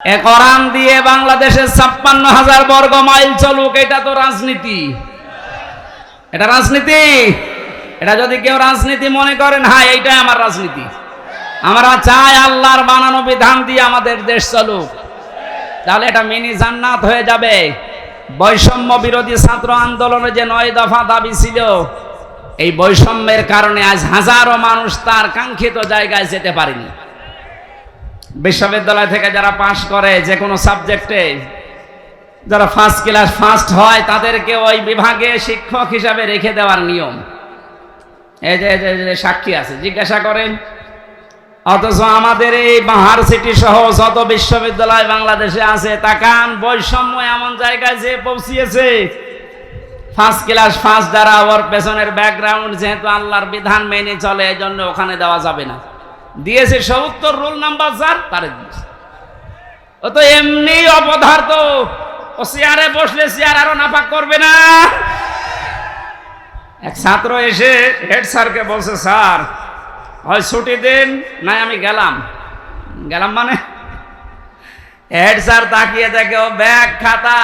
কোরআন দিয়ে বাংলাদেশের ছাপ্পান্ন হাজার বর্গ মাইল চলুক, এটা তো রাজনীতি। এটা রাজনীতি? এটা যদি কেউ রাজনীতি মনে করেন হ্যাঁ এইটাই আমার রাজনীতি। আমরা চাই আল্লাহর বানানো বিধান দিয়ে আমাদের দেশ চলুক। তাহলে এটা মিনি জান্নাত হয়ে যাবে। বৈষম্য বিরোধী ছাত্র আন্দোলনে যে নয় দফা দাবি ছিল, এই বৈষম্যের কারণে আজ হাজারো মানুষ তার কাঙ্ক্ষিত জায়গায় যেতে পারেনি। বিশ্ববিদ্যালয় থেকে যারা পাশ করে যে কোনো সাবজেক্টে, যারা ফার্স্ট ক্লাস ফার্স্ট হয়, তাদেরকে ওই বিভাগে শিক্ষক হিসাবে রেখে দেওয়ার নিয়ম। এই যে সাক্ষী আছে, জিজ্ঞাসা করেন, অথচ আমাদের এই বাহার সিটি সহ যত বিশ্ববিদ্যালয় বাংলাদেশে আছে, তাকান, বৈষম্য এমন জায়গায় যে পৌঁছিয়েছে। ফার্স্ট ক্লাস ফার্স্ট যারা ওর পেছনের ব্যাকগ্রাউন্ড যেহেতু আল্লাহর বিধান মেনে চলে এই জন্য ওখানে দেওয়া যাবে না। দিয়েছে সত্তর রোল নাম্বার যার, তারে দিয়েছে। ও তো এমনি অপদার্থ, ও চেয়ারে বসলে চেয়ার আরও নাপাক করবে না। এক ছাত্র এসে হেড স্যারকে বলছে, স্যার, হয় ছুটি দিন, নাই আমি গেলাম। গেলাম মানে? হেড স্যার তাকিয়ে দেখে, ও ব্যাগ, খাতা,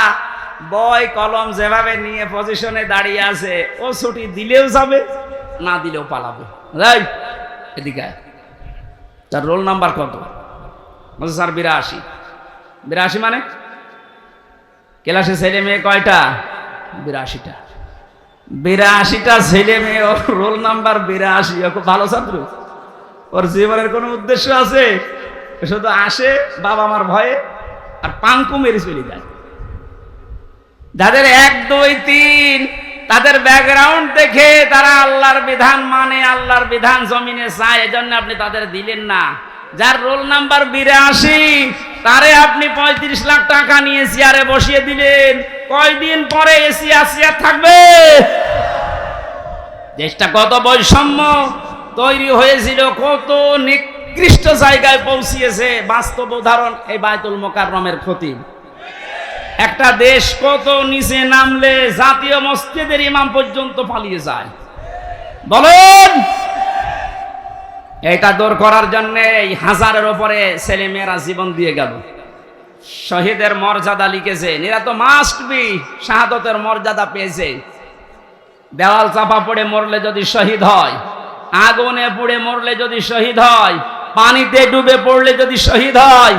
বই, কলম যেভাবে নিয়ে পজিশনে দাঁড়িয়ে আছে, ও ছুটি দিলেও যাবে, না দিলেও পালাবে। রাই এদিকে। তার রোল নাম্বার কত? বলছে স্যার বিরাশি। বিরাশি মানে? ক্লাসে ছেলে মেয়ে কয়টা? বিরাশিটা। বিরাশিটা ছেলে মেয়ে, ওর রোল নাম্বার বিরাশি। ও খুব ভালো ছাত্র। ওর জীবনের কোনো উদ্দেশ্য আছে? শুধু আসে বাবা মার ভয়ে আর পাঙ্কু মেরে চলে যায়। যাদের এক, দুই, তিন তাদের ব্যাকগ্রাউন্ড দেখে তারা আল্লাহর বিধান মানে আল্লাহর বিধান জমিনে চায়, এজন্য আপনি তাদের দিলেন না। যার রোল নাম্বার বিরাশি, তারে আপনি পঁয়ত্রিশ লাখ টাকা নিয়ে চেয়ারে বসিয়ে দিলেন। কয়দিন পরে এসি আসিয়া থাকবে? দেশটা কত বৈষম্য, তৈরি হয়েছিল, কত নিকৃষ্ট জায়গায় পৌঁছিয়েছে। বাস্তব উদাহরণ এই বায়তুল মোকাররমের ক্ষতি একটা দেশ কত নিচে নামলে জাতীয় মসজিদের ইমাম পর্যন্ত পালিয়ে যায়। বলেন, এটা দূর করার জন্য এই হাজারের ওপরে ছেলে মেয়েরা জীবন দিয়ে গেল। শহীদের মর্যাদা লিখেছে, এরা তো মাস্ট বি শাহাদতের মর্যাদা পেয়েছে। দেওয়াল চাপা পড়ে মরলে যদি শহীদ হয়, আগুনে পুড়ে মরলে যদি শহীদ হয়, পানিতে ডুবে পড়লে যদি শহীদ হয়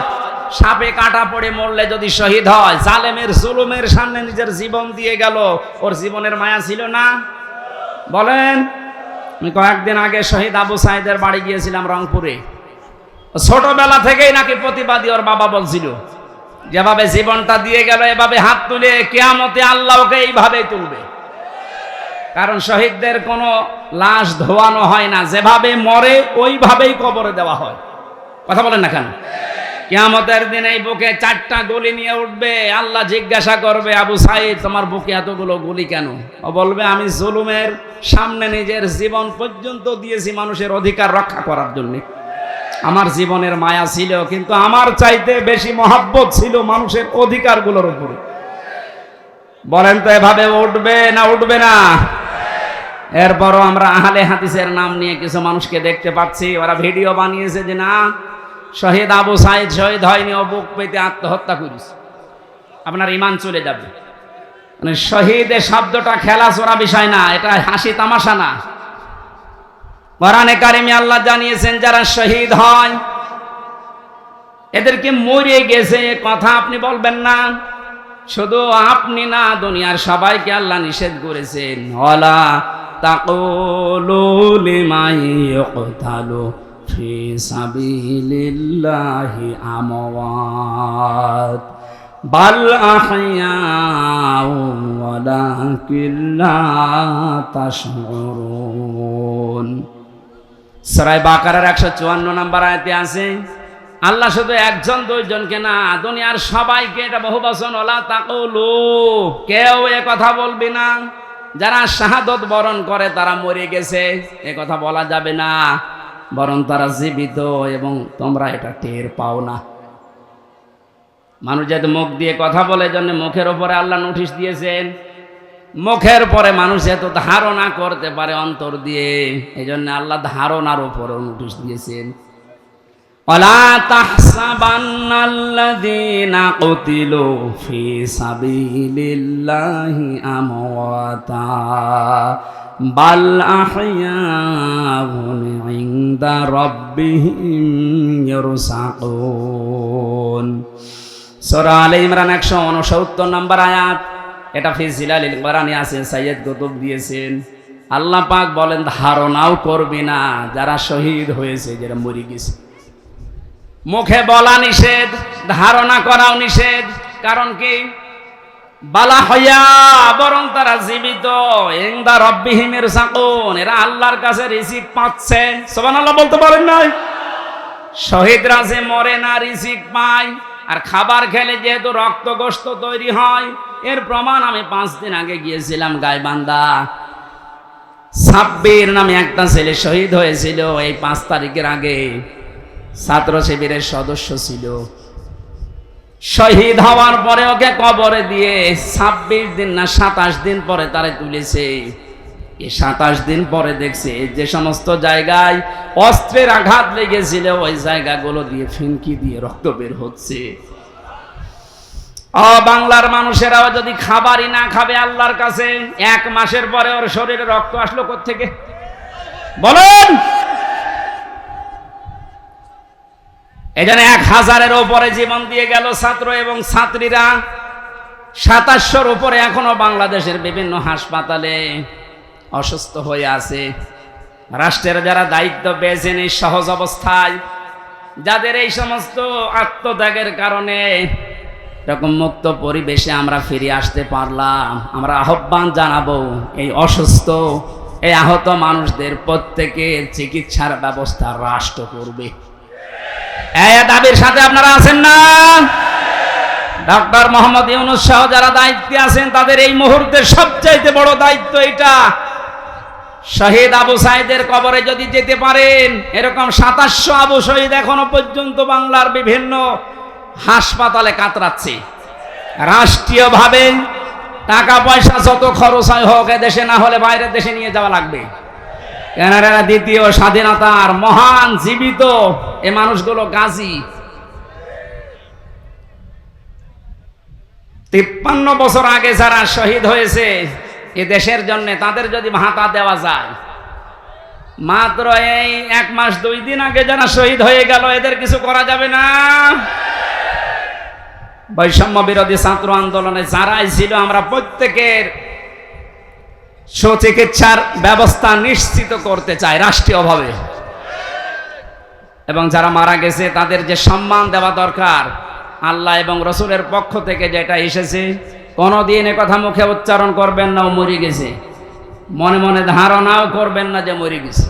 সাপে কাটা পড়ে মরলে যদি শহীদ হয়, জালেমের জুলুমের সামনে নিজের জীবন দিয়ে গেল, ওর জীবনের মায়া ছিল না? বলেন, আমি কয়েকদিন আগে শহীদ আবু সাইদের বাড়ি গিয়েছিলাম রংপুরে। ছোটবেলা থেকেই নাকি প্রতিবাদী ওর বাবা বলছিল, যেভাবে জীবনটা দিয়ে গেল, এভাবে হাত তুলে কেয়ামতে আল্লাহ ওকে এইভাবেই তুলবে। কারণ শহীদদের কোনো লাশ ধোয়ানো হয় না, যেভাবে মরে ওইভাবেই কবরে দেওয়া হয়। কথা বলেন না কেন? কেয়ামতের দিন এই বুকে চারটা গুলি নিয়ে উঠবে। আল্লাহ জিজ্ঞাসা করবে, আবু সাইদ, তোমার বুকে এতগুলো গুলি কেন? ও বলবে, আমি জুলুমের সামনে নিজের জীবন পর্যন্ত দিয়েছি মানুষের অধিকার রক্ষা করার জন্য। আমার জীবনের মায়া ছিল, কিন্তু আমার চাইতে বেশি মহাব্বত ছিল মানুষের অধিকারগুলোর উপরে। বলেন তো, এভাবে উঠবে না উঠবে না? এরপরও আমরা আহলে হাদিসের নাম নিয়ে কিছু মানুষকে দেখতে পাচ্ছি। ওরা ভিডিও বানিয়েছে যে না শহীদ আবু সাইদ শহীদ হয়নি, ও বুক পেতে আত্মহত্যা করিস। আপনার ইমান চলে যাবে। মানে শহীদের শব্দটা খেলা চোরা বিষয় না, এটা হাসি তামাশা না। কোরআনে কারিমে আল্লাহ জানিয়েছেন, যারা শহীদ হয়, এদেরকে মরে গেছে, কথা আপনি বলবেন না। শুধু আপনি না, দুনিয়ার সবাইকে আল্লাহ নিষেধ করেছেন। হলা তাকুলু লিমাই ফি সাবিলিল্লাহি আমওয়াত বাল ওয়ালাকিন লা তাশউরুন সরাই বাকারার একশো চুয়ান্ন নাম্বার আয়তে আছে, আল্লাহ শুধু একজন, দুইজনকে না, দুনিয়ার সবাইকে এটা বহু বচন, ওলা তাকলু, কেউ এ কথা বলবি না। যারা শাহাদত বরণ করে তারা মরে গেছে, এ কথা বলা যাবে না। বরং তারা জীবিত এবং তোমরা এটা টের পাও না। মানুষ যাতে মুখ দিয়ে কথা বলে জন্য মুখের ওপরে আল্লাহ নোটিশ দিয়েছেন। মুখের পরে মানুষ এত ধারণা করতে পারে অন্তর দিয়ে এই জন্য আল্লাহ ধারণার ওপরেও নোটিশ দিয়েছেন। অলা আমওয়াতা। বাল আহয়াউন ইনদা রাব্বিহিম ইরসাকুন। ইমরান একশো ইমরান নম্বর আয়াত। এটা ফি জিলালিল কোরআনে আছে সাইয়্যদ কুতুব দিয়েছেন। আল্লাহ পাক বলেন, ধারণাও করবে না, যারা শহীদ হয়েছে, যারা মরে গেছে। মুখে বলা নিষেধ, ধারণা করাও নিষেধ। কারণ কি? বালা হইয়া বরং তারা জীবিত। ইংদা রব্বিহিমের সাকুন এরা আল্লাহর কাছে রিজিক পাচ্ছে। সোবান আল্লাহ বলতে পারেন নাই? শহীদরা যে মরে না রিজিক পায়, আর খাবার খেলে যেহেতু রক্ত গোস্ত তৈরি হয়, এর প্রমাণ আমি পাঁচ দিন আগে গিয়েছিলাম গাইবান্ধা। সাব্বির নামে একটা ছেলে শহীদ হয়েছিল, এই পাঁচ তারিখের আগে। ছাত্র শিবিরের সদস্য ছিল। শহীদ হওয়ার পরে ওকে কবরে দিয়ে ছাব্বিশ দিন না সাতাশ দিন পরে তারে তুলেছে। এই সাতাশ দিন পরে দেখছে যে সমস্ত জায়গায় অস্ত্রের আঘাত লেগেছিল, ওই জায়গাগুলো দিয়ে ফিনকি দিয়ে রক্ত বের হচ্ছে। বাংলার মানুষেরাও যদি খাবারই না খাবে আল্লাহর কাছে, এক মাসের পরে ওর শরীরে রক্ত আসলো থেকে বলেন! এখানে এক হাজারের ওপরে জীবন দিয়ে গেল ছাত্র এবং ছাত্রীরা। সাতাশশোর উপরে এখনও বাংলাদেশের বিভিন্ন হাসপাতালে অসুস্থ হয়ে আছে। রাষ্ট্রের যারা দায়িত্ব পেয়েছেন এই সহজ অবস্থায়, যাদের এই সমস্ত আত্মত্যাগের কারণে এরকম মুক্ত পরিবেশে আমরা ফিরে আসতে পারলাম। আমরা আহ্বান জানাব, এই অসুস্থ, এই আহত মানুষদের প্রত্যেকের চিকিৎসার ব্যবস্থা রাষ্ট্র করবে। দাবির সাথে আপনারা আছেন না? ডক্টর মোহাম্মদ ইউনুস সহ যারা দায়িত্বে আছেন, তাদের এই মুহূর্তে সবচাইতে বড় দায়িত্ব এটা শহীদ আবু সাইদের কবরে যদি যেতে পারেন, এরকম সাতাশশো আবু শহীদ এখনও পর্যন্ত বাংলার বিভিন্ন হাসপাতালে কাতরাচ্ছে। রাষ্ট্রীয়ভাবে টাকা পয়সা যত খরচ হয় হোক দেশে না হলে বাইরের দেশে নিয়ে যাওয়া লাগবে। কেনারা দ্বিতীয় স্বাধীনতার মহান জীবিত এ মানুষগুলো গাজী। তিপ্পান্ন বছর আগে যারা শহীদ হয়েছে, এ দেশের জন্য তাদের যদি ভাতা দেওয়া যায়, মাত্র এই এক মাস দুই দিন আগে যারা শহীদ হয়ে গেল, এদের কিছু করা যাবে না? বৈষম্য বিরোধী ছাত্র আন্দোলনে যারাই ছিল, আমরা প্রত্যেকের সুচিকিৎসার ব্যবস্থা নিশ্চিত করতে চাই রাষ্ট্রীয়ভাবে। এবং যারা মারা গেছে, তাদের যে সম্মান দেওয়া দরকার, আল্লাহ এবং রসুলের পক্ষ থেকে যেটা এসেছে, কোনোদিন কথা মুখে উচ্চারণ করবেন না ও মরে গেছে। মনে মনে ধারণাও করবেন না যে মরে গেছে।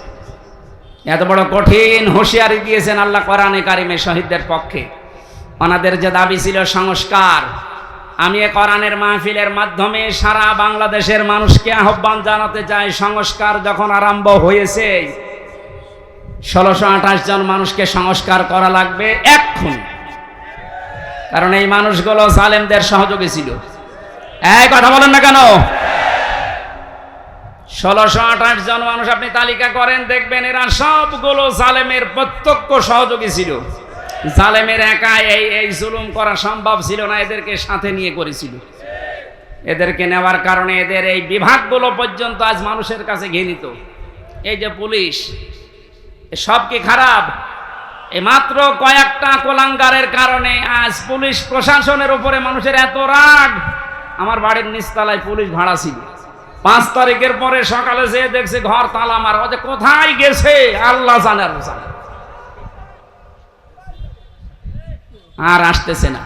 এত বড় কঠিন হুঁশিয়ারি দিয়েছেন আল্লাহ কোরআনে কারিমে শহীদদের পক্ষে। ওনাদের যে দাবি ছিল সংস্কার আমি কোরআনের মাহফিলের মাধ্যমে সারা বাংলাদেশের মানুষকে আহ্বান জানাতে চাই, সংস্কার যখন আরম্ভ হয়েছে, ষোলোশো আঠাশ জন মানুষকে সংস্কার করা লাগবে এক্ষুনি কারণ এই মানুষগুলো সালেমদের সহযোগী ছিল। এই কথা বলেন না কেন? ষোলোশো আঠাশ জন মানুষ আপনি তালিকা করেন, দেখবেন এরা সবগুলো সালেমের প্রত্যক্ষ সহযোগী ছিল। জালেমের একা এই এই জুলুম করা সম্ভব ছিল না, এদেরকে সাথে নিয়ে করেছিল। এদেরকে নেওয়ার কারণে এদের এই বিভাগগুলো পর্যন্ত আজ মানুষের কাছে ঘৃণিত। এই যে পুলিশ সব কি খারাপ? মাত্র কয়েকটা কোলাঙ্গারের কারণে আজ পুলিশ প্রশাসনের উপরে মানুষের এত রাগ। আমার বাড়ির নিচতলায় পুলিশ ভাড়া ছিল। পাঁচ তারিখের পরে সকালে যেয়ে দেখছে ঘর তালা মার। কোথায় গেছে? আল্লাহ জানার জানে। আর আসতেছে না।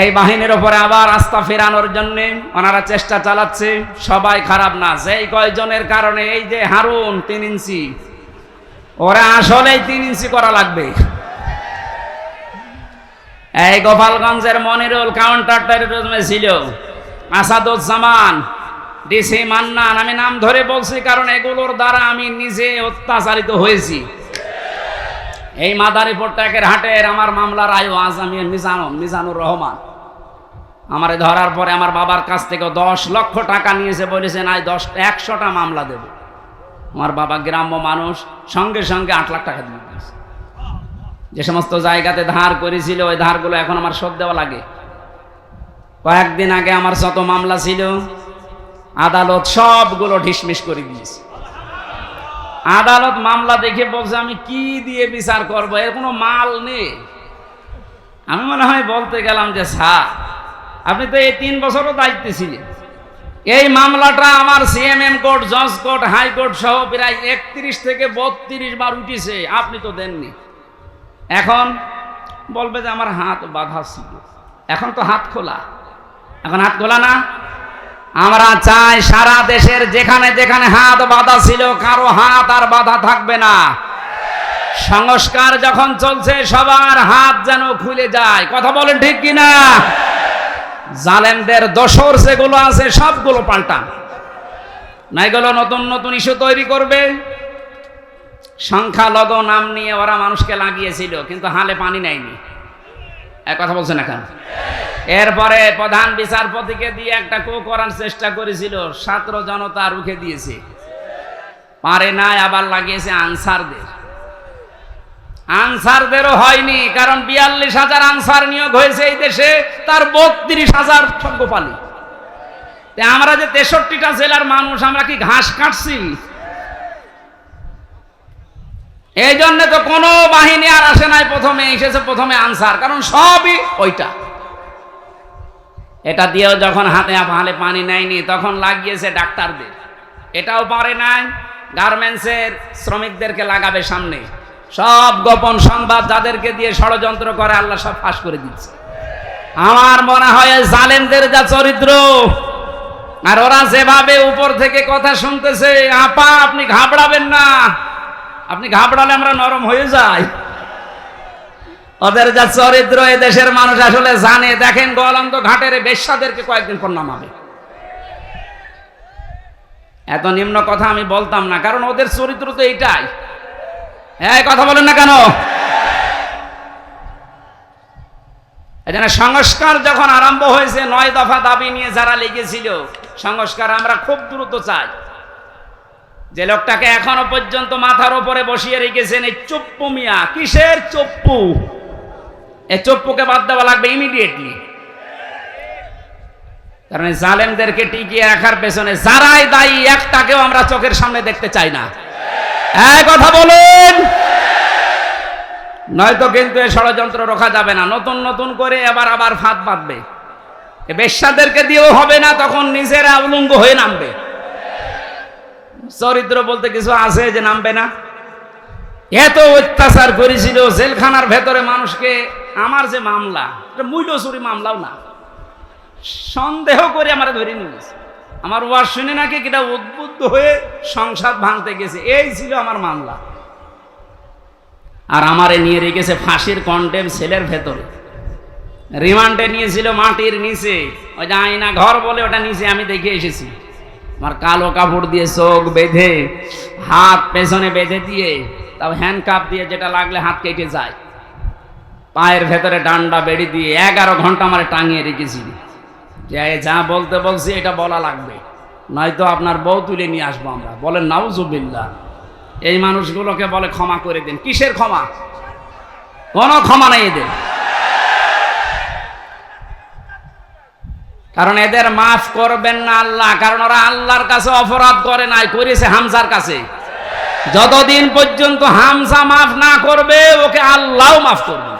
এই বাহিনীর ওপরে আবার আস্থা ফেরানোর জন্য ওনারা চেষ্টা চালাচ্ছে। সবাই খারাপ না, যেই কয়জনের কারণে, এই যে হারুন তিন ইঞ্চি। ওরা আসলেই তিন ইঞ্চি করা লাগবে। এই গোপালগঞ্জের মনিরুল কাউন্টার টেরিজমে ছিল। আসাদুজ্জামান, ডিসি মান্নান, আমি নাম ধরে বলছি কারণ এগুলোর দ্বারা আমি নিজে অত্যাচারিত হয়েছি। এই মাদারীপুর ট্যাকের হাটের আমার মামলার আয়ু আজ আমি মিজানুর রহমান। আমারে ধরার পরে আমার বাবার কাছ থেকে দশ লক্ষ টাকা নিয়েছে বলেছেন আজ দশ, একশোটা মামলা দেব। আমার বাবা গ্রাম্য মানুষ, সঙ্গে সঙ্গে আট লাখ টাকা দিয়ে দিয়েছে। যে সমস্ত জায়গাতে ধার করেছিল, ওই ধারগুলো এখন আমার শোধ দেওয়া লাগে। কয়েকদিন আগে আমার যত মামলা ছিল, আদালত সবগুলো ঢিসমিস করে দিয়েছে। আদালত মামলা দেখে বলছে, আমি কি দিয়ে বিচার করব? এর কোনো মাল নেই। আমি মনে হয় বলতে গেলাম যে, স্যার, আপনি তো এই তিন বছরও দায়িত্বে ছিলেন। এই মামলাটা আমার সিএমএম কোর্ট, জজ কোর্ট হাইকোর্ট সহ প্রায় একত্রিশ থেকে বত্রিশ বার উঠেছে। আপনি তো দেননি। এখন বলবে যে, আমার হাত বাঁধা ছিল। এখন তো হাত খোলা। এখন হাত খোলা না? আমরা চাই সারা দেশের যেখানে যেখানে হাত বাঁধা ছিল, কারও হাত আর বাঁধা থাকবে না। সংস্কার যখন চলছে, সবার হাত যেন খুলে যায়। কথা বলেন ঠিক কিনা? জালেমদের দোসর যেগুলো আছে, সবগুলো পাল্টান। না এগুলো নতুন নতুন ইস্যু তৈরি করবে। সংখ্যালঘু নাম নিয়ে ওরা মানুষকে লাগিয়েছিল, কিন্তু হালে পানি নেয়নি। এক কথা বলছেন এখন এরপরে প্রধান বিচারপতিকে দিয়ে একটা কো করার চেষ্টা করেছিল, ছাত্র জনতা রুখে দিয়েছে। পারে নাই, আবার লাগিয়েছে আনসারদের। আনসারদেরও হয়নি, কারণ বিয়াল্লিশ হাজার আনসার নিয়োগ হয়েছে এই দেশে, তার বত্রিশ হাজার সভ্যপালী আমরা যে তেষট্টিটা জেলার মানুষ, আমরা কি ঘাস কাটছি? এই জন্য তো কোনো বাহিনী আর আসে নাই, প্রথমে এসেছে প্রথমে আনসার, কারণ সবই ওইটা। এটা দিয়েও যখন হাতে হালে পানি নেয়নি, তখন লাগিয়েছে ডাক্তারদের। এটাও পারে নাই, গার্মেন্টসের শ্রমিকদেরকে লাগাবে সামনে। সব গোপন সংবাদ যাদেরকে দিয়ে ষড়যন্ত্র করে, আল্লাহ সব ফাঁস করে দিচ্ছে। আমার মনে হয় জালেমদের যা চরিত্র, আর ওরা যেভাবে উপর থেকে কথা শুনতেছে, আপা, আপনি ঘাবড়াবেন না। আপনি ঘাবড়ালে আমরা নরম হয়ে যাই। ওদের যা চরিত্র এ দেশের মানুষ আসলে জানে। দেখেন গোয়ালন্দ ঘাটের বেশ্যাদেরকে কয়েকদিন পর নামাবে। এত নিম্ন কথা আমি বলতাম না, কারণ ওদের চরিত্র তো এইটাই। হ্যাঁ কথা বলেন না কেন? এখানে সংস্কার যখন আরম্ভ হয়েছে, নয় দফা দাবি নিয়ে যারা লেগেছিল, সংস্কার আমরা খুব দ্রুত চাই। যে লোকটাকে এখনও পর্যন্ত মাথার উপরে বসিয়ে রেখেছেন এই চপ্পু মিয়া। কিসের চপ্পু? এই চপ্পুকে বাদ দেওয়া লাগবে ইমিডিয়েটলি কারণ জালেমদেরকে টিকিয়ে রাখার পেছনে যারাই দায়ী, একটাকেও আমরা চোখের সামনে দেখতে চাই না। এক কথা বলুন। নয়তো কিন্তু এই ষড়যন্ত্র রোখা যাবে না। নতুন নতুন করে এবার আবার ফাঁদ বাঁধবে। বেশ্যাদেরকে দিয়েও হবে না, তখন নিজেরা উলঙ্গ হয়ে নামবে। চরিত্র বলতে কিছু আছে যে নামবে না? এত অত্যাচার করেছিল জেলখানার ভেতরে মানুষকে। আমার যে মামলা, এটা মূল্যচুরি মামলাও না। সন্দেহ করে আমার ধরে নিয়েছে আমার ওয়ার শুনে নাকি কিটা উদ্বুদ্ধ হয়ে সংসার ভাঙতে গেছে। এই ছিল আমার মামলা। আর আমারে নিয়ে রেখেছে ফাঁসির কন্টেম সেলের ভেতরে। রিমান্ডে নিয়েছিল মাটির নিচে। ওই যে আইনা ঘর বলে ওটা নিচে আমি দেখে এসেছি। আমার কালো কাপড় দিয়ে চোখ বেঁধে, হাত পেছনে বেঁধে দিয়ে তাও হ্যান্ড কাপ দিয়ে যেটা লাগলে হাত কেটে যায়। পায়ের ভেতরে ডান্ডা বেড়ি দিয়ে এগারো ঘণ্টা আমার টাঙিয়ে রেখেছি। যে যা বলতে বলছি, এটা বলা লাগবে। নয়তো আপনার বউ তুলে নিয়ে আসব আমরা। বলেন নাউজুবিল্লা এই মানুষগুলোকে বলে, ক্ষমা করে দিন। কিসের ক্ষমা? কোনো ক্ষমা নেই এদের। কারণ এদের মাফ করবেন না আল্লাহ। কারণ ওরা আল্লাহর কাছে অপরাধ করে নাই, করেছে হামজার কাছে। যতদিন পর্যন্ত হামসা মাফ না করবে, ওকে আল্লাহ মাফ করবে।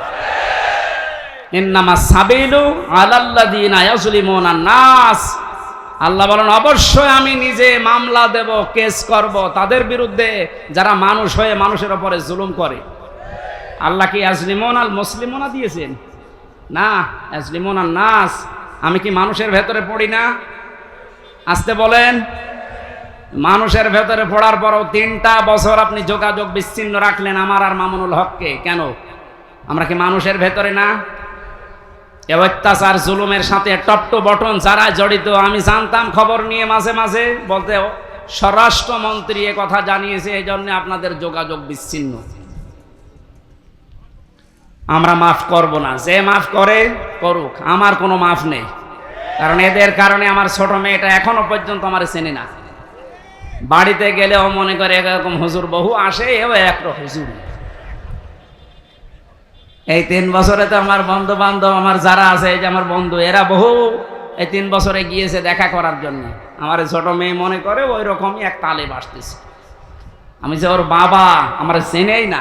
ইয়াজলিমুনা নাস। আল্লাহ বলেন, অবশ্যই আমি নিজে মামলা দেব, কেস করব। তাদের বিরুদ্ধে যারা মানুষ হয়ে মানুষের ওপরে জুলুম করে। আল্লাহ কি আজলিমন আল মুসলিমনা দিয়েছেন? না আজলিমন আল নাস। আমি কি মানুষের ভেতরে পড়ি না? আসতে বলেন। মানুষের ভেতরে পড়ার পরও তিনটা বছর আপনি যোগাযোগ বিচ্ছিন্ন রাখলেন আমার আর মামুনুল হককে। কেন? আমরা কি মানুষের ভেতরে না? এ অত্যাচার, জুলুমের সাথে টপটো বটন যারা জড়িত, আমি জানতাম খবর নিয়ে মাঝে মাঝে বলতে স্বরাষ্ট্রমন্ত্রী এ কথা জানিয়েছে এই জন্য আপনাদের যোগাযোগ বিচ্ছিন্ন। আমরা মাফ করব না। যে মাফ করে, করুক। আমার কোনো মাফ নেই। কারণ এদের কারণে আমার ছোট মেয়েটা এখনও পর্যন্ত আমার চেনে না। বাড়িতে গেলেও মনে করে এরকম হুজুর বহু আসে, এও একটা হুজুর। এই তিন বছরে তো আমার বন্ধু বান্ধব আমার যারা আছে, এই যে আমার বন্ধু, এরা বহু এই তিন বছরে গিয়েছে দেখা করার জন্য। আমার ছোট মেয়ে মনে করে ওই রকমই এক তালে বাসতেছে আমি যে ওর বাবা, আমার চেনেই না।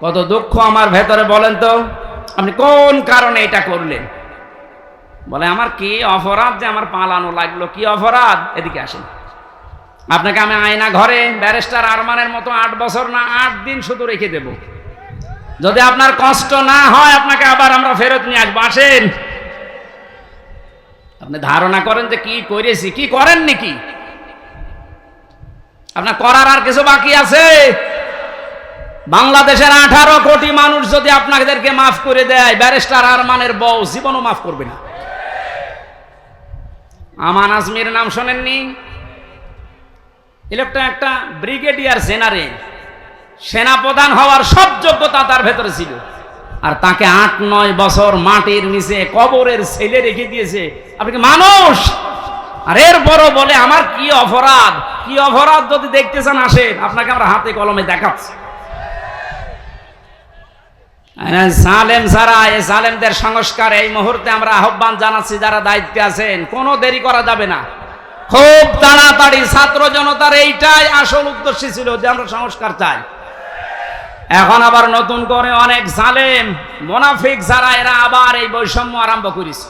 কত দুঃখ আমার ভেতরে, বলেন তো, আপনি কোন কারণে এটা করলেন? বলে, আমার কি অপরাধ যে আমার পালানো লাগল? কি অপরাধ? এদিকে আসেন। আপনাকে আমি আয়না ঘরে ব্যারিস্টার আরমানের মতো আট বছর না আট দিন শুধু রেখে দেব। যদি আপনার কষ্ট না হয়, আপনাকে আবার আমরা ফেরত নিয়ে আসব। আসেন। আপনি ধারণা করেন যে কি করেছি, কি করেন নাকি? আপনার করার আর কিছু বাকি আছে? বাংলাদেশের আঠারো কোটি মানুষ যদি আপনাদেরকে মাফ করে দেয়, ব্যারিস্টার আরমানের বউ জীবনও মাফ করবে না। আমান আজমির নাম শোনেননি? ইলেকট্রন একটা ব্রিগেডিয়ার জেনারেল সেনাপ্রধান হওয়ার সব যোগ্যতা তার ভেতরে ছিল। আর তাকে আট, নয় বছর মাটির নিচে কবরের ছেলে রেখে দিয়েছে। আপনি কি মানুষ? আর এর বড় বলে, আমার কি অপরাধ? কি অপরাধ যদি দেখতে চান আসেন। আপনাকে আমরা হাতে কলমে দেখাচ্ছি। সালেম ছাড়া এই সালেমদের সংস্কার এই মুহূর্তে আমরা আহ্বান জানাচ্ছি, যারা দায়িত্বে আছেন। কোনো দেরি করা যাবে না। খুব তাড়াতাড়ি ছাত্র জনতার এইটাই আসল উদ্দেশ্য ছিল যে আমরা সংস্কার চাই। এখন আবার নতুন করে অনেক জালেম, মোনাফিক যারা, এরা আবার এই বৈষম্য আরম্ভ করেছে।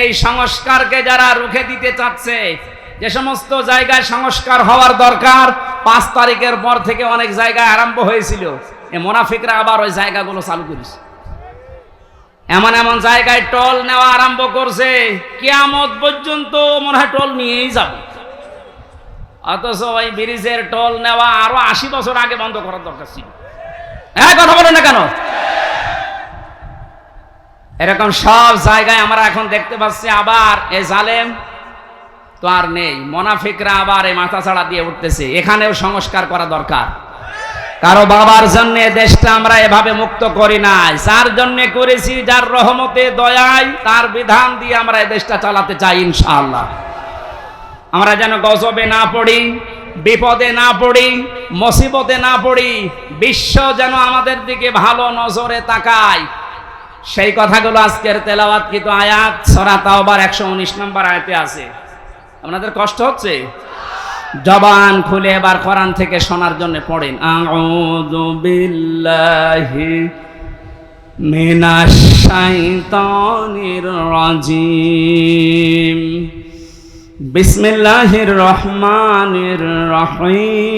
এই সংস্কারকে যারা রুখে দিতে চাচ্ছে, যে সমস্ত জায়গায় সংস্কার হওয়ার দরকার, পাঁচ তারিখের পর থেকে অনেক জায়গায় আরম্ভ হয়েছিল। এ মোনাফিকরা আবার ওই জায়গাগুলো চালু করেছে। এমন এমন জায়গায় টল নেওয়া আরম্ভ করছে, কিয়ামত পর্যন্ত মনে হয় টল নিয়েই যাবে। অথচ ওই ব্রিজের টল নেওয়া আরও আশি বছর আগে বন্ধ করার দরকার ছিল। হ্যাঁ কথা বলেন না কেন? এরকম সব জায়গায় আমরা এখন দেখতে পাচ্ছি, আবার এ জালেম তো আর নেই। মোনাফিকরা আবার এই মাথা ছাড়া দিয়ে উঠতেছে। এখানেও সংস্কার করা দরকার। কারও বাবার জন্য দেশটা আমরা এভাবে মুক্ত করি নাই। যার জন্য করেছি, যার রহমতে, দয়ায়, তার বিধান দিয়ে আমরা এই দেশটা চালাতে চাই ইনশাআল্লাহ। আমরা যেন গজবে না পড়ি, বিপদে না পড়ি, মুসিবতে না পড়ি, বিশ্ব যেন আমাদের দিকে ভালো নজরে তাকায়। সেই কথাগুলো আজকের তেলাওয়াত কিন্তু আয়াত, সরা তাওবার একশো উনিশ নম্বর আয়াতে আছে। আপনাদের কষ্ট হচ্ছে? জবান খুলে এবার কোরআন থেকে শোনার জন্য পড়েন। আউযু বিল্লাহি মিনাশ শাইতানির রাজিম। বিসমিল্লাহির রহমানির রহিম।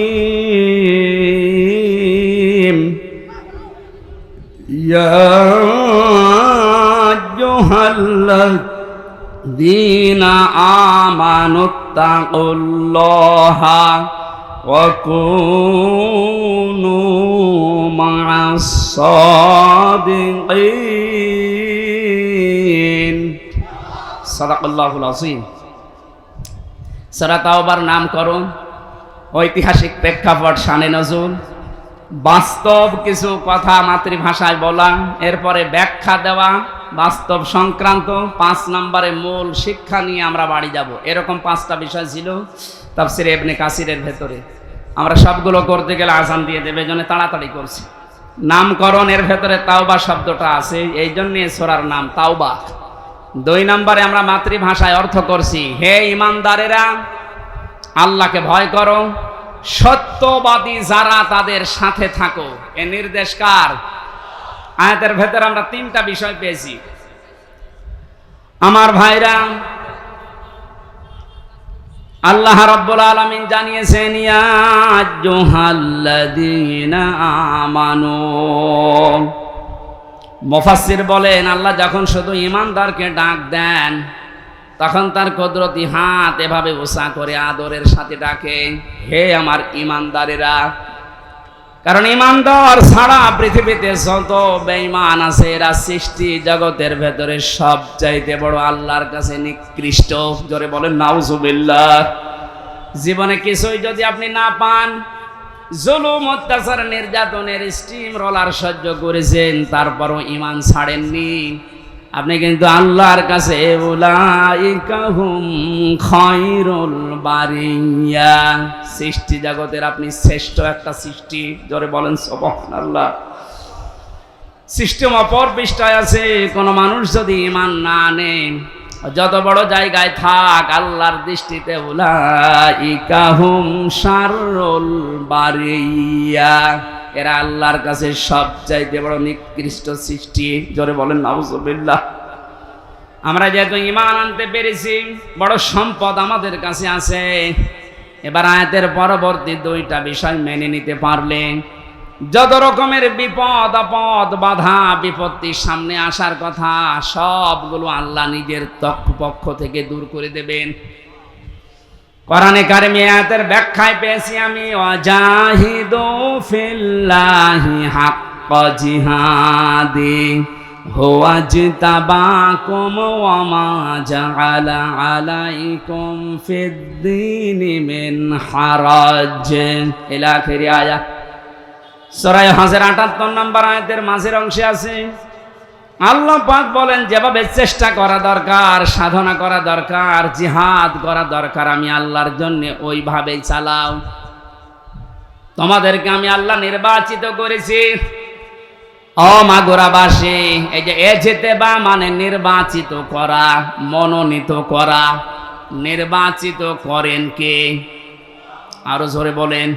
ইয়া আইয়ুহাল্লাযীনা আমানুত্তাকুল্লাহা وكونوا مع الصادقين صدق الله العظيم সারা তাওবার নামকরণ ঐতিহাসিক প্রেক্ষাপট শানে নজরুল বাস্তব কিছু কথা মাতৃভাষায় বলা এরপরে ব্যাখ্যা দেওয়া বাস্তব সংক্রান্ত পাঁচ নম্বরে মূল শিক্ষা নিয়ে আমরা বাড়ি যাব। এরকম পাঁচটা বিষয় ছিল তাফসির এবনে কাসিরের ভেতরে। আমরা সবগুলো করতে গেলে আজান দিয়ে দেবে জন্য তাড়াতাড়ি করছি। নামকরণের ভেতরে তাওবা শব্দটা আছে, এই জন্যে সোরার নাম তাওবা। দুই নম্বরে আমরা মাতৃভাষায় অর্থ করছি, হে ইমানদারেরা, আল্লাহকে ভয় করো, সত্যবাদী যারা তাদের সাথে থাকো। এ নির্দেশ কার? আয়াতের ভেতরে আমরা তিনটা বিষয় পেয়েছি। আমার ভাইরা, আল্লাহ রব্বুল আলমিন জানিয়েছেন আমানু। মুফাসসির বলেন, আল্লাহ যখন শুধু ইমানদারকে ডাক দেন, তখন তার কুদরতি হাত এভাবে উষা করে আদরের সাথে ডাকে, হে আমার ইমানদারেরা কারণ ইমানদার ছাড়া পৃথিবীতে যত বেঈমান আছে, এরা সৃষ্টি জগতের ভেতরে সব চাইতে বড় আল্লাহর কাছে নিকৃষ্ট। জোরে বলেন, নাউজুবিল্লাহ। জীবনে কিছুই যদি আপনি না পান, জুলুম, অত্যাচার, নির্যাতনের, স্টিম রোলার সহ্য করেছেন, তারপরও ইমান ছাড়েননি। আপনি কিন্তু আল্লাহর কাছে বারিয়া। সৃষ্টি জগতের আপনি শ্রেষ্ঠ একটা সৃষ্টি। জোরে বলেন, সুবহানাল্লাহ। সিস্টেম অপর পৃষ্ঠায় আছে, কোনো মানুষ যদি ইমান না আনে, যত বড় জায়গায় থাক, আল্লাহর দৃষ্টিতে উলাইকাহুম শাররুল বারিয়া। এরা আল্লাহর কাছে সবচাইতে বড় নিকৃষ্ট সৃষ্টি। জোরে বলেন, নাউজুবিল্লাহ। আমরা যেহেতু ইমান আনতে পেরেছি, বড় সম্পদ আমাদের কাছে আছে। এবার আয়াতের পরবর্তী দুইটা বিষয় মেনে নিতে পারলে, যত রকমের বিপদ, আপদ, বাধা বিপত্তির সামনে আসার কথা, সবগুলো আল্লাহ নিজের পক্ষ থেকে দূর করে দেবেন। কোরআনে কারিমে আয়াতের ব্যাখ্যায় পেয়েছি আমি অজাহিদু ফিল্লাহি হাক্কা জিহাদি হুয়া জিতাবাকুম ওয়া মা জাআলা আলাইকুম ফিদ-দীনি মিন হারাজ। ইলা আখিরি আয়াত সরাই হাজার আটাত্তর নম্বর আয়াতের মাঝের অংশে আছে আল্লাহ পাক বলেন, যেভাবে চেষ্টা করা দরকার, সাধনা করা দরকার, জিহাদ করা দরকার, আমি আল্লাহর জন্য ওইভাবেই চালাও। তোমাদেরকে আমি আল্লাহ নির্বাচিত করেছি। অমাগোরাবাসী এই যে এ যেতে বা মানে নির্বাচিত করা, মনোনীত করা। নির্বাচিত করেন কে? আরও জোরে বলেন।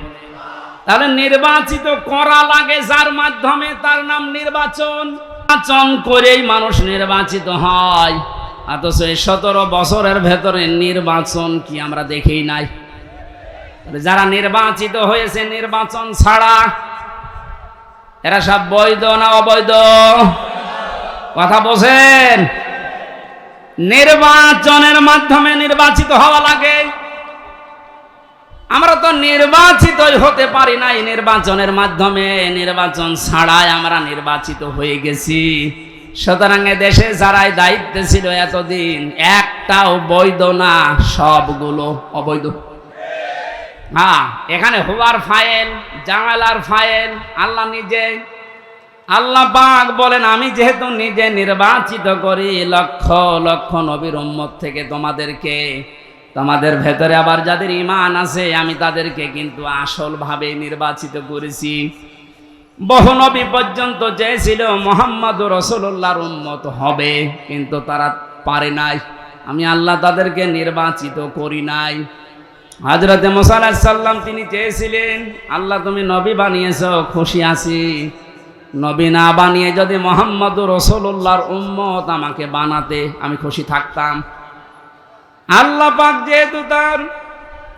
তাহলে নির্বাচিত করা লাগে যার মাধ্যমে তার নাম নির্বাচন। নির্বাচন করেই মানুষ নির্বাচিত হয়। অথচ এই সতেরো বছরের ভেতরে নির্বাচন কি আমরা দেখেই নাই। যারা নির্বাচিত হয়েছে নির্বাচন ছাড়া, এরা সব বৈধ না অবৈধ? কথা বোঝেন নির্বাচনের মাধ্যমে নির্বাচিত হওয়া লাগে। তো নির্বাচিত হতে পারি নাই নির্বাচনের মাধ্যমে, নির্বাচন ছাড়াই আমরা নির্বাচিত হয়ে গেছি। সুতরাং দেশে যারাই দায়িত্বে ছিল এতদিন, একটাও বৈধ না, সবগুলো অবৈধ। হ্যাঁ এখানে হুয়ার ফাইল, জামালার ফাইল, আল্লাহ নিজে, আল্লাহ পাক বলেন, আমি যেহেতু নিজে নির্বাচিত করি, লক্ষ লক্ষ নবীর উম্মত থেকে তোমাদেরকে তোমাদের ভেতরে আবার যাদের ইমান আছে, আমি তাদেরকে কিন্তু আসলভাবে নির্বাচিত করেছি। বহু নবী পর্যন্ত চেয়েছিল মোহাম্মদ রসুল্লাহর উন্মত হবে, কিন্তু তারা পারে নাই। আমি আল্লাহ তাদেরকে নির্বাচিত করি নাই। হাজরতে সাল্লাম তিনি চেয়েছিলেন, আল্লাহ তুমি নবী বানিয়েছ, খুশি আছি। নবী না বানিয়ে যদি মোহাম্মদ রসুল্লাহর উম্মত আমাকে বানাতে, আমি খুশি থাকতাম। আল্লাহ পাক যেহেতু তার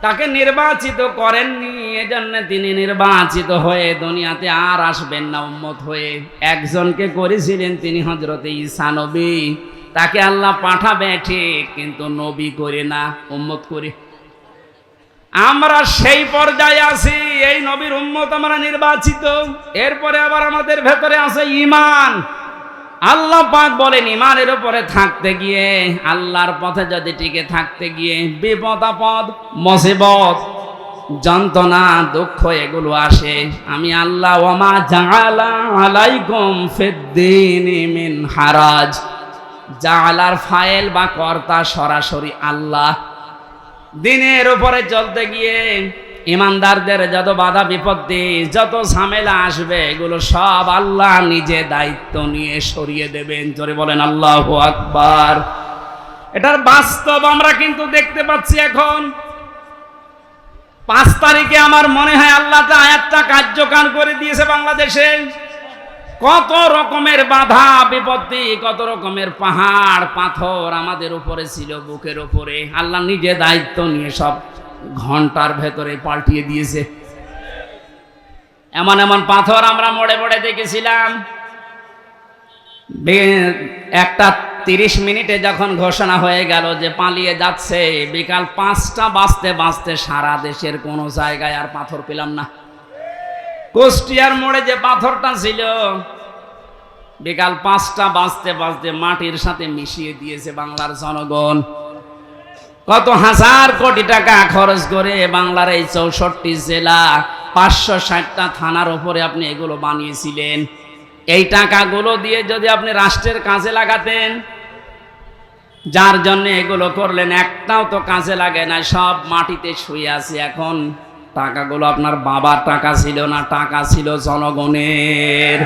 তাকে নির্বাচিত করেননি, এজন্য তিনি নির্বাচিত হয়ে দুনিয়াতে আর আসবেন না উম্মত হয়ে। একজনকে করেছিলেন তিনি হজরতে ঈসা নবী। তাকে আল্লাহ পাঠাবে ঠিক, কিন্তু নবী করে না, উম্মত করে। আমরা সেই পর্যায়ে আছি, এই নবীর উম্মত আমরা নির্বাচিত। এরপরে আবার আমাদের ভেতরে আছে ইমান আল্লাহ পাক বলেন ইমানের উপরে থাকতে গিয়ে, আল্লাহর পথে যদি টিকে থাকতে গিয়ে, বিপদ, আপদ, মসিবত, যন্ত্রণা, দুঃখ এগুলো আসে, আমি আল্লাহ ওমা জাআলা আলাইকুম ফিদ্দিনি মিন হারাজ। জাআলার ফাইল বা কর্তা সরাসরি আল্লাহ। দিনের উপরে চলতে গিয়ে ইমানদারদের যত বাধা বিপত্তি, যত ঝামেলা আসবে, এগুলো সব আল্লাহ নিজে দায়িত্ব নিয়ে সরিয়ে দেবেন। জোরে বলেন, আল্লাহ আকবার। এটার বাস্তব আমরা কিন্তু দেখতে পাচ্ছি এখন। পাঁচ তারিখে আমার মনে হয় আল্লাহ আয়াতটা কার্যকার করে দিয়েছে বাংলাদেশে। কত রকমের বাধা, বিপত্তি, কত রকমের পাহাড়, পাথর আমাদের উপরে ছিল, বুকের উপরে। আল্লাহ নিজে দায়িত্ব নিয়ে সব ঘণ্টার ভেতরে পাল্টিয়ে দিয়েছে। এমন এমন পাথর আমরা মোড়ে মোড়ে দেখেছিলাম। একটা তিরিশ মিনিটে যখন ঘোষণা হয়ে গেল যে পালিয়ে যাচ্ছে, বিকাল পাঁচটা বাঁচতে বাঁচতে সারা দেশের কোনো জায়গায় আর পাথর পেলাম না। কুষ্টিয়ার মোড়ে যে পাথরটা ছিল, বিকাল পাঁচটা বাঁচতে বাঁচতে মাটির সাথে মিশিয়ে দিয়েছে বাংলার জনগণ। কত হাজার কোটি টাকা খরচ করে বাংলার এই চৌষট্টি জেলা পাঁচশো ষাটটা থানার ওপরে আপনি এগুলো বানিয়েছিলেন। এই টাকাগুলো দিয়ে যদি আপনি রাষ্ট্রের কাজে লাগাতেন, যার জন্য এগুলো করলেন, একটাও তো কাজে লাগে না, সব মাটিতে শুয়ে আছে এখন। টাকাগুলো আপনার বাবার টাকা ছিল না, টাকা ছিল জনগণের।